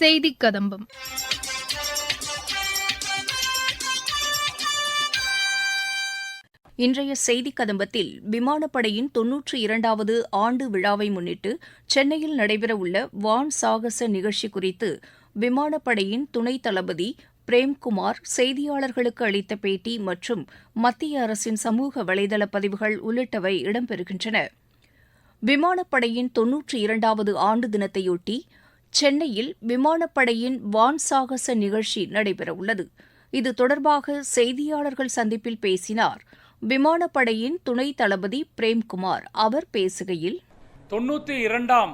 செய்தி கதம்பம் இன்றைய செய்தி கதம்பத்தில் விமானப்படையின் தொன்னூற்றி இரண்டாவது ஆண்டு விழாவை முன்னிட்டு சென்னையில் நடைபெறவுள்ள வான் சாகச நிகழ்ச்சி குறித்து விமானப்படையின் துணைத் தளபதி பிரேம்குமார் செய்தியாளர்களுக்கு அளித்த பேட்டி மற்றும் மத்திய அரசின் சமூக வலைதள பதிவுகள் உள்ளிட்டவை இடம்பெறுகின்றன. விமானப்படையின் தொன்னூற்றி இரண்டாவது ஆண்டு தினத்தையொட்டி சென்னையில் விமானப்படையின் வான் சாகச நிகழ்ச்சி நடைபெறவுள்ளது. இது தொடர்பாக செய்தியாளர்கள் சந்திப்பில் பேசினார். விமானப்படையின் துணைத் தளபதி பிரேம்குமார் அவர் பேசுகையில் தொண்ணூற்றி இரண்டாம்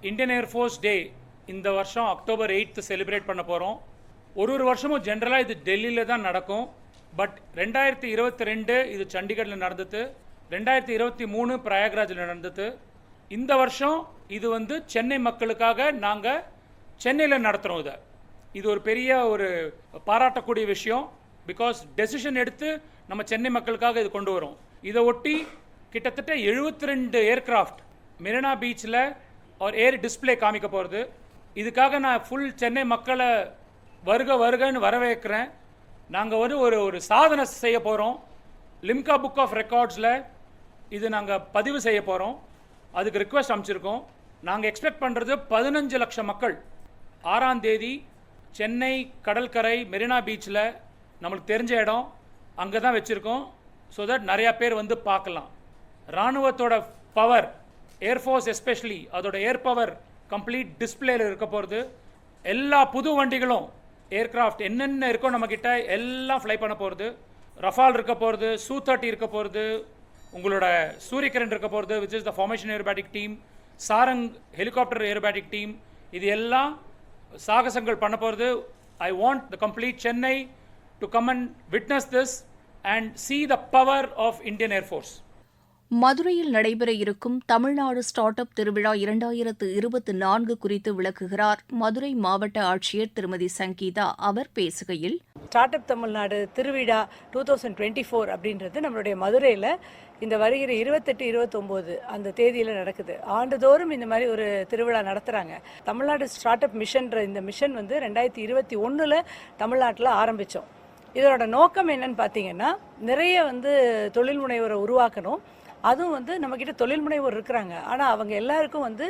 இந்தியன் ஏர்ஃபோர்ஸ் டே இந்த வருஷம் அக்டோபர் எயித்து செலிப்ரேட் பண்ண போகிறோம் ஒரு ஒரு வருஷமும் ஜென்ரலாக இது டெல்லியில் தான் நடக்கும். பட் ரெண்டாயிரத்தி இருபத்தி ரெண்டு இது சண்டிகரில் நடந்தது. ரெண்டாயிரத்தி இருபத்தி மூணு பிரயாக்ராஜில் நடந்தது. இந்த வருஷம் இது வந்து சென்னை மக்களுக்காக நாங்கள் சென்னையில் நடத்துகிறோம் இதை. இது ஒரு பெரிய ஒரு பாராட்டக்கூடிய விஷயம். பிகாஸ் டெசிஷன் எடுத்து நம்ம சென்னை மக்களுக்காக இது கொண்டு வரோம். இதை ஒட்டி கிட்டத்தட்ட 72 ரெண்டு ஏர்கிராஃப்ட் மெரினா பீச்சில் ஒரு ஏர் டிஸ்ப்ளே காமிக்க போகிறது இதுக்காக நான் ஃபுல் சென்னை மக்களை வருக வருகன்னு வரவேற்கிறேன். நாங்கள் வந்து ஒரு ஒரு சாதனை செய்ய போகிறோம் லிம்கா புக் ஆஃப் ரெக்கார்ட்ஸில் இது நாங்கள் பதிவு செய்ய போகிறோம் அதுக்கு ரிக்வெஸ்ட் அமைச்சிருக்கோம். நாங்கள் எக்ஸ்பெக்ட் பண்ணுறது பதினஞ்சு லட்சம் மக்கள். ஆறாம் தேதி சென்னை கடற்கரை மெரினா பீச்சில் நம்மளுக்கு தெரிஞ்ச இடம். அங்கே தான் வச்சுருக்கோம். ஸோ தட் நிறையா பேர் வந்து பார்க்கலாம். இராணுவத்தோட பவர் ஏர்ஃபோர்ஸ் எஸ்பெஷலி அதோட ஏர் பவர் கம்ப்ளீட் டிஸ்பிளேயில் இருக்க போகிறது எல்லா புது வண்டிகளும் ஏர்க்ராஃப்ட் என்னென்ன இருக்கோ நம்மக்கிட்ட எல்லாம் ஃப்ளை பண்ண போகிறது ரஃபால் இருக்க போகிறது சூ தேர்ட்டி இருக்க போகிறது உங்களோட சூரியகிரண் இருக்க போகிறது which is the formation aerobatic team Sarang helicopter aerobatic team இது எல்லாம் சாகசங்கள் பண்ண போகிறது I want the complete Chennai to come and witness this and see the power of Indian air force மதுரையில் நடைபெற இருக்கும் தமிழ்நாடு ஸ்டார்ட் அப் திருவிழா இரண்டாயிரத்து இருபத்தி நான்கு குறித்து விளக்குகிறார் மதுரை மாவட்ட ஆட்சியர் திருமதி சங்கீதா. அவர் பேசுகையில் ஸ்டார்ட் அப் தமிழ்நாடு திருவிழா டூ தௌசண்ட் டுவெண்ட்டி ஃபோர் அப்படின்றது நம்மளுடைய மதுரையில் இந்த வருகிற இருபத்தெட்டு இருபத்தொம்போது அந்த தேதியில் நடக்குது. ஆண்டுதோறும் இந்த மாதிரி ஒரு திருவிழா நடத்துகிறாங்க தமிழ்நாடு ஸ்டார்ட் அப் மிஷன்ற இந்த மிஷன் வந்து ரெண்டாயிரத்தி இருபத்தி ஒன்றில் தமிழ்நாட்டில் ஆரம்பித்தோம் இதோட நோக்கம் என்னன்னு பார்த்தீங்கன்னா நிறைய வந்து தொழில் முனைவரை உருவாக்கணும். அதுவும் வந்து நம்மக்கிட்ட தொழில் முனைவோர் இருக்கிறாங்க. ஆனால் அவங்க எல்லாருக்கும் வந்து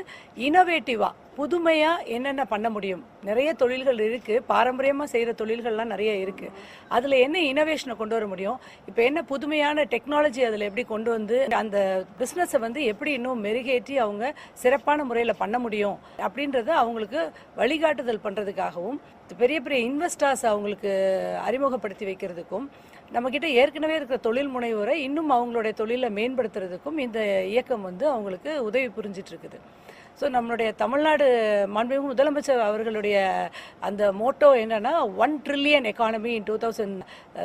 இனோவேட்டிவாக புதுமையாக என்னென்ன பண்ண முடியும்? நிறைய தொழில்கள் இருக்குது பாரம்பரியமாக செய்கிற தொழில்கள்லாம் நிறைய இருக்குது அதில் என்ன இனோவேஷனை கொண்டு வர முடியும்? இப்போ என்ன புதுமையான டெக்னாலஜி அதில் எப்படி கொண்டு வந்து அந்த பிஸ்னஸை வந்து எப்படி இன்னும் மெருகேற்றி அவங்க சிறப்பான முறையில் பண்ண முடியும்? அப்படின்றத அவங்களுக்கு வழிகாட்டுதல் பண்ணுறதுக்காகவும் பெரிய பெரிய இன்வெஸ்டர்ஸ் அவங்களுக்கு அறிமுகப்படுத்தி வைக்கிறதுக்கும் நம்மக்கிட்ட ஏற்கனவே இருக்கிற தொழில் முனைவோரை இன்னும் அவங்களுடைய தொழிலை மேம்படுத்துறதுக்கும் இந்த இயக்கம் வந்து அவங்களுக்கு உதவி புரிஞ்சிட்டு இருக்குது ஸோ நம்மளுடைய தமிழ்நாடு மாண்புமிகு முதலமைச்சர் அவர்களுடைய அந்த மோட்டோ என்னென்னா one trillion economy in two thousand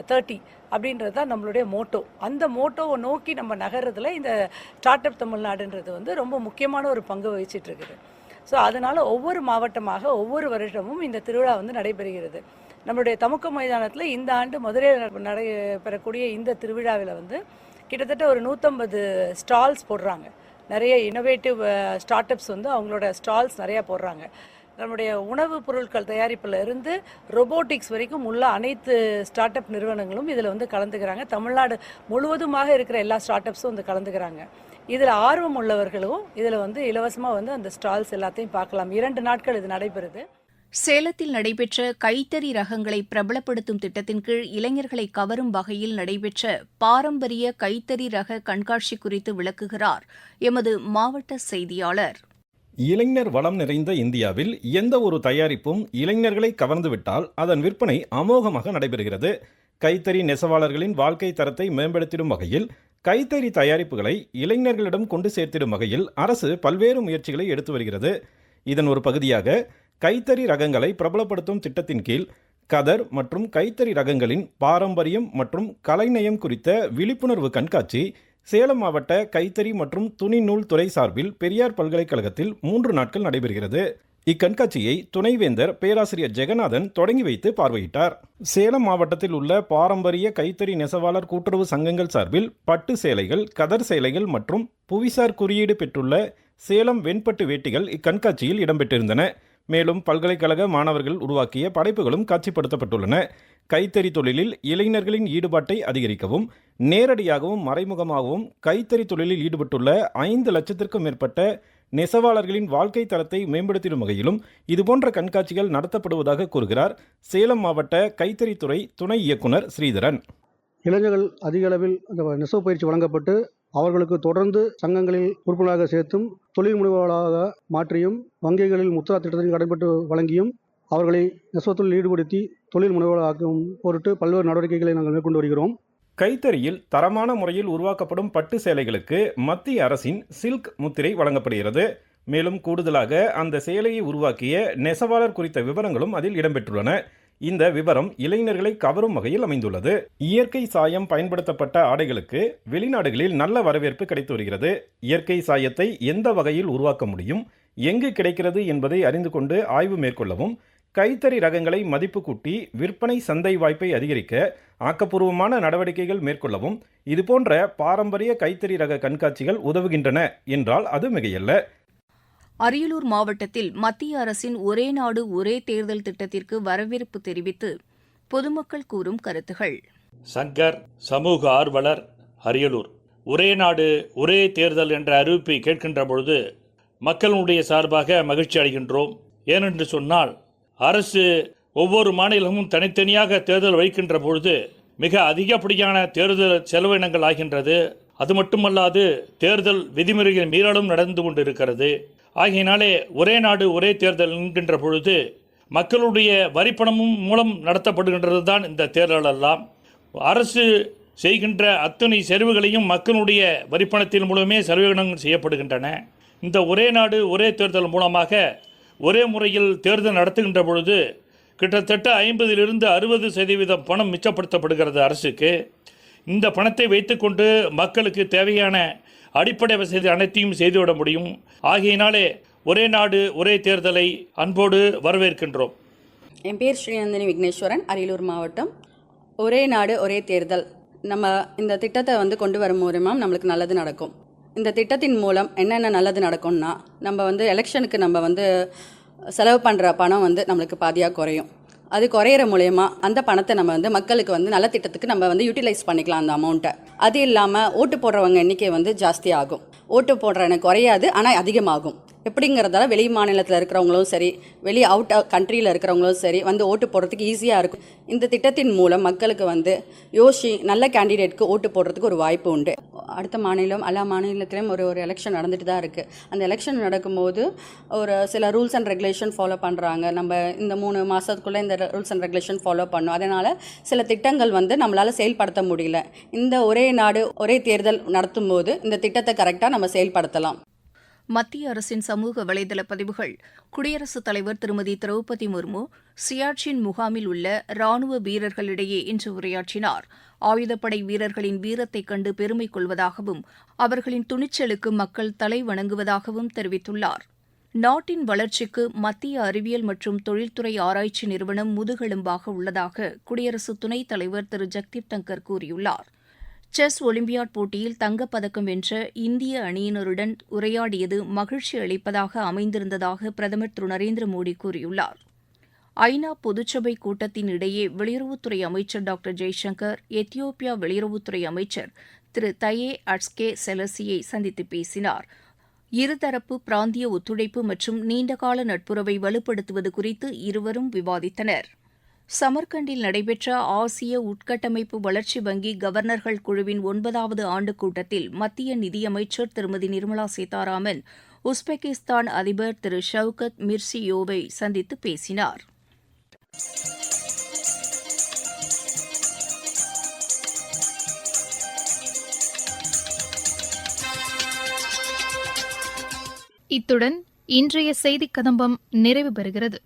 thirty அப்படின்றது தான் நம்மளுடைய மோட்டோ. அந்த மோட்டோவை நோக்கி நம்ம நகர்றதுல இந்த ஸ்டார்ட் அப் தமிழ்நாடுன்றது வந்து ரொம்ப முக்கியமான ஒரு பங்கு வகிச்சிட்டு இருக்குது ஸோ அதனால் ஒவ்வொரு மாவட்டமாக ஒவ்வொரு வருடமும் இந்த திருவிழா வந்து நடைபெறுகிறது. நம்மளுடைய தமுக்க மைதானத்தில் இந்த ஆண்டு மதுரையில் நடைபெறக்கூடிய இந்த திருவிழாவில் வந்து கிட்டத்தட்ட ஒரு நூற்றம்பது ஸ்டால்ஸ் போடுறாங்க. நிறைய இனோவேட்டிவ் ஸ்டார்ட் அப்ஸ் வந்து அவங்களோட ஸ்டால்ஸ் நிறையா போடுறாங்க. நம்முடைய உணவுப் பொருட்கள் தயாரிப்பில் இருந்து ரொபோட்டிக்ஸ் வரைக்கும் உள்ள அனைத்து ஸ்டார்ட் அப் நிறுவனங்களும் இதில் வந்து கலந்துக்கிறாங்க. தமிழ்நாடு முழுவதுமாக இருக்கிற எல்லா ஸ்டார்ட் அப்ஸும் வந்து கலந்துக்கிறாங்க. இதில் ஆர்வம் உள்ளவர்களும் இதில் வந்து இலவசமாக வந்து அந்த ஸ்டால்ஸ் எல்லாத்தையும் பார்க்கலாம். இரண்டு நாட்கள் இது நடைபெறுது. சேலத்தில் நடைபெற்ற கைத்தறி ரகங்களை பிரபலப்படுத்தும் திட்டத்தின் கீழ் இளைஞர்களை கவரும் வகையில் நடைபெற்ற பாரம்பரிய கைத்தறி ரக கண்காட்சி குறித்து விளக்குகிறார் எமது மாவட்ட செய்தியாளர். இளைஞர் வளம் நிறைந்த இந்தியாவில் எந்த ஒரு தயாரிப்பும் இளைஞர்களை கவர்ந்துவிட்டால் அதன் விற்பனை அமோகமாக நடைபெறுகிறது. கைத்தறி நெசவாளர்களின் வாழ்க்கை தரத்தை மேம்படுத்திடும் வகையில் கைத்தறி தயாரிப்புகளை இளைஞர்களிடம் கொண்டு சேர்த்திடும் வகையில் அரசு பல்வேறு முயற்சிகளை எடுத்து வருகிறது. இதன் ஒரு பகுதியாக கைத்தறி ரகங்களை பிரபலப்படுத்தும் திட்டத்தின் கீழ் கதர் மற்றும் கைத்தறி ரகங்களின் பாரம்பரியம் மற்றும் கலைநயம் குறித்த விழிப்புணர்வு கண்காட்சி சேலம் மாவட்ட கைத்தறி மற்றும் துணி நூல் துறை சார்பில் பெரியார் பல்கலைக்கழகத்தில் மூன்று நாட்கள் நடைபெறுகிறது. இக்கண்காட்சியை துணைவேந்தர் பேராசிரியர் ஜெகநாதன் தொடங்கி வைத்து பார்வையிட்டார். சேலம் மாவட்டத்தில் உள்ள பாரம்பரிய கைத்தறி நெசவாளர் கூட்டுறவு சங்கங்கள் சார்பில் பட்டு சேலைகள் கதர் சேலைகள் மற்றும் புவிசார் குறியீடு பெற்றுள்ள சேலம் வெண்பட்டு வேட்டிகள் இக்கண்காட்சியில் இடம்பெற்றிருந்தன. மேலும் பல்கலைக்கழக மாணவர்கள் உருவாக்கிய படைப்புகளும் காட்சிப்படுத்தப்பட்டுள்ளன. கைத்தறி தொழிலில் இளைஞர்களின் ஈடுபாட்டை அதிகரிக்கவும் நேரடியாகவும் மறைமுகமாகவும் கைத்தறி தொழிலில் ஈடுபட்டுள்ள ஐந்து லட்சத்திற்கும் மேற்பட்ட நெசவாளர்களின் வாழ்க்கை தரத்தை மேம்படுத்திடும் வகையிலும் இதுபோன்ற கண்காட்சிகள் நடத்தப்படுவதாக கூறுகிறார் சேலம் மாவட்ட கைத்தறித்துறை துணை இயக்குனர் ஸ்ரீதரன். இளைஞர்கள் அதிக அளவில் அந்த நெசவு பயிற்சி வழங்கப்பட்டு அவர்களுக்கு தொடர்ந்து சங்கங்களில் உறுப்பினராக சேர்த்தும் தொழில் முனைவோராக மாற்றியும் வங்கிகளில் முத்ரா திட்டத்தில் கடைபெற்று வழங்கியும் அவர்களை நெசவத்தில் ஈடுபடுத்தி தொழில் முனைவோராக்கும் பொருட்டு பல்வேறு நடவடிக்கைகளை நாங்கள் மேற்கொண்டு வருகிறோம். கைத்தறியில் தரமான முறையில் உருவாக்கப்படும் பட்டு சேலைகளுக்கு மத்திய அரசின் சில்க் முத்திரை வழங்கப்படுகிறது. மேலும் கூடுதலாக அந்த சேலையை உருவாக்கிய நெசவாளர் குறித்த விவரங்களும் அதில் இடம்பெற்றுள்ளன. இந்த விவரம் இளைஞர்களை கவரும் வகையில் அமைந்துள்ளது. இயற்கை சாயம் பயன்படுத்தப்பட்ட ஆடைகளுக்கு வெளிநாடுகளில் நல்ல வரவேற்பு கிடைத்து வருகிறது. இயற்கை சாயத்தை எந்த வகையில் உருவாக்க முடியும்? எங்கு கிடைக்கிறது என்பதை அறிந்து கொண்டு ஆய்வு மேற்கொள்ளவும் கைத்தறி ரகங்களை மதிப்பு கூட்டி விற்பனை சந்தை வாய்ப்பை அதிகரிக்க ஆக்கப்பூர்வமான நடவடிக்கைகள் மேற்கொள்ளவும் இதுபோன்ற பாரம்பரிய கைத்தறி ரக கண்காட்சிகள் உதவுகின்றன என்றால் அது மிகையல்ல. அரியலூர் மாவட்டத்தில் மத்திய அரசின் ஒரே நாடு ஒரே தேர்தல் திட்டத்திற்கு வரவேற்பு தெரிவித்து பொதுமக்கள் கூறும் கருத்துகள். சங்கர் சமூக ஆர்வலர் அரியலூர். ஒரே நாடு ஒரே தேர்தல் என்ற அறிவிப்பை கேட்கின்ற பொழுது மக்களுடைய சார்பாக மகிழ்ச்சி அடைகின்றோம். ஏனென்று சொன்னால் அரசு ஒவ்வொரு மாநிலமும் தனித்தனியாக தேர்தல் வைக்கின்ற பொழுது மிக அதிகப்படியான தேர்தல் செலவினங்கள் ஆகின்றது. அது மட்டுமல்லாது தேர்தல் விதிமுறைகள் மீறலும் நடந்து கொண்டிருக்கிறது. ஆகையினாலே ஒரே நாடு ஒரே தேர்தல் என்கின்ற பொழுது மக்களுடைய வரிப்பணமும் மூலம் நடத்தப்படுகின்றது தான் இந்த தேர்தல் எல்லாம். அரசு செய்கின்ற அத்தனை செலவுகளையும் மக்களுடைய வரிப்பணத்தின் மூலமே செலவினங்கள் செய்யப்படுகின்றன. இந்த ஒரே நாடு ஒரே தேர்தல் மூலமாக ஒரே முறையில் தேர்தல் நடத்துகின்ற பொழுது கிட்டத்தட்ட ஐம்பதிலிருந்து அறுபது சதவீதம் பணம் மிச்சப்படுத்தப்படுகிறது அரசுக்கு. இந்த பணத்தை வைத்துக்கொண்டு மக்களுக்கு தேவையான அடிப்படை வசதி அனைத்தையும் செய்துவிட முடியும். ஆகையினாலே ஒரே நாடு ஒரே தேர்தலை அன்போடு வரவேற்கின்றோம். என் பேர் ஸ்ரீநந்தினி விக்னேஸ்வரன் அரியலூர் மாவட்டம். ஒரே நாடு ஒரே தேர்தல். நம்ம இந்த திட்டத்தை வந்து கொண்டு வரும் மூலமா நம்மளுக்கு நல்லது நடக்கும். இந்த திட்டத்தின் மூலம் என்னென்ன நல்லது நடக்கும்னா நம்ம வந்து எலெக்ஷனுக்கு நம்ம வந்து செலவு பண்ணுற பணம் வந்து நம்மளுக்கு பாதியாக குறையும். அது குறையிற மூலயமா அந்த பணத்தை நம்ம வந்து மக்களுக்கு வந்து நல்ல திட்டத்துக்கு நம்ம வந்து யூட்டிலைஸ் பண்ணிக்கலாம் அந்த அமௌண்ட்டை அது இல்லாமல் ஓட்டு போடுறவங்க எண்ணிக்கை வந்து ஜாஸ்தி ஆகும். ஓட்டு போடுற எனக்கு குறையாது ஆனால் அதிகமாகும். எப்படிங்கிறதால வெளி மாநிலத்தில் இருக்கிறவங்களும் சரி வெளி அவுட் கண்ட்ரியில் இருக்கிறவங்களும் சரி வந்து ஓட்டு போடுறதுக்கு ஈஸியாக இருக்கும். இந்த திட்டத்தின் மூலம் மக்களுக்கு வந்து யோசி நல்ல கேண்டிடேட்க்கு ஓட்டு போடுறதுக்கு ஒரு வாய்ப்பு உண்டு. அடுத்த மாநிலம் எல்லா மாநிலத்திலையும் ஒரு ஒரு எலெக்ஷன் நடந்துட்டு தான் இருக்குது அந்த எலெக்ஷன் நடக்கும்போது ஒரு சில ரூல்ஸ் அண்ட் ரெகுலேஷன் ஃபாலோ பண்ணுறாங்க நம்ம இந்த மூணு மாதத்துக்குள்ளே இந்த ரூல்ஸ் அண்ட் ரெகுலேஷன் ஃபாலோ பண்ணோம். அதனால் சில திட்டங்கள் வந்து நம்மளால் செயல்படுத்த முடியல. இந்த ஒரே நாடு ஒரே தேர்தல் நடத்தும் போது இந்த திட்டத்தை கரெக்டாக நம்ம செயல்படுத்தலாம். மத்திய அரசின் சமூக வலைதள பதிவுகள். குடியரசுத் தலைவர் திருமதி திரௌபதி முர்மு சியாச்சின் முகாமில் உள்ள ராணுவ வீரர்களிடையே இன்று உரையாற்றினார். ஆயுதப்படை வீரர்களின் வீரத்தைக் கண்டு பெருமை கொள்வதாகவும் அவர்களின் துணிச்சலுக்கு மக்கள் தலை வணங்குவதாகவும் தெரிவித்துள்ளார். நாட்டின் வளர்ச்சிக்கு மத்திய அறிவியல் மற்றும் தொழில்துறை ஆராய்ச்சி நிறுவனம் முதுகெலும்பாக உள்ளதாக குடியரசு துணைத் தலைவர் திரு. ஜக்தீப் தங்கர் கூறியுள்ளார். செஸ் ஒலிம்பியாட் போட்டியில் தங்கப்பதக்கம் வென்ற இந்திய அணியினருடன் உரையாடியது மகிழ்ச்சி அளிப்பதாக அமைந்திருந்ததாக பிரதமர் திரு. நரேந்திர மோடி கூறியுள்ளார். ஐநா பொதுச்சபை கூட்டத்தின் இடையே வெளியுறவுத்துறை அமைச்சர் டாக்டர் ஜெய்சங்கர் எத்தியோப்பியா வெளியுறவுத்துறை அமைச்சர் திரு. தயே அட்ஸ்கே செலசியை சந்தித்து பேசினார். இருதரப்பு பிராந்திய ஒத்துழைப்பு மற்றும் நீண்டகால நட்புறவை வலுப்படுத்துவது குறித்து இருவரும் விவாதித்தனர். சமர்கண்டில் நடைபெற்ற ஆசிய உட்கட்டமைப்பு வளர்ச்சி வங்கி கவர்னர்கள் குழுவின் ஒன்பதாவது ஆண்டு கூட்டத்தில் மத்திய நிதியமைச்சர் திருமதி நிர்மலா சீதாராமன் உஸ்பெகிஸ்தான் அதிபர் திரு ஷவுகத் மிர்சியோவை சந்தித்து பேசினார். இத்துடன் இன்றைய செய்திக் கதம்பம் நிறைவு பெறுகிறது.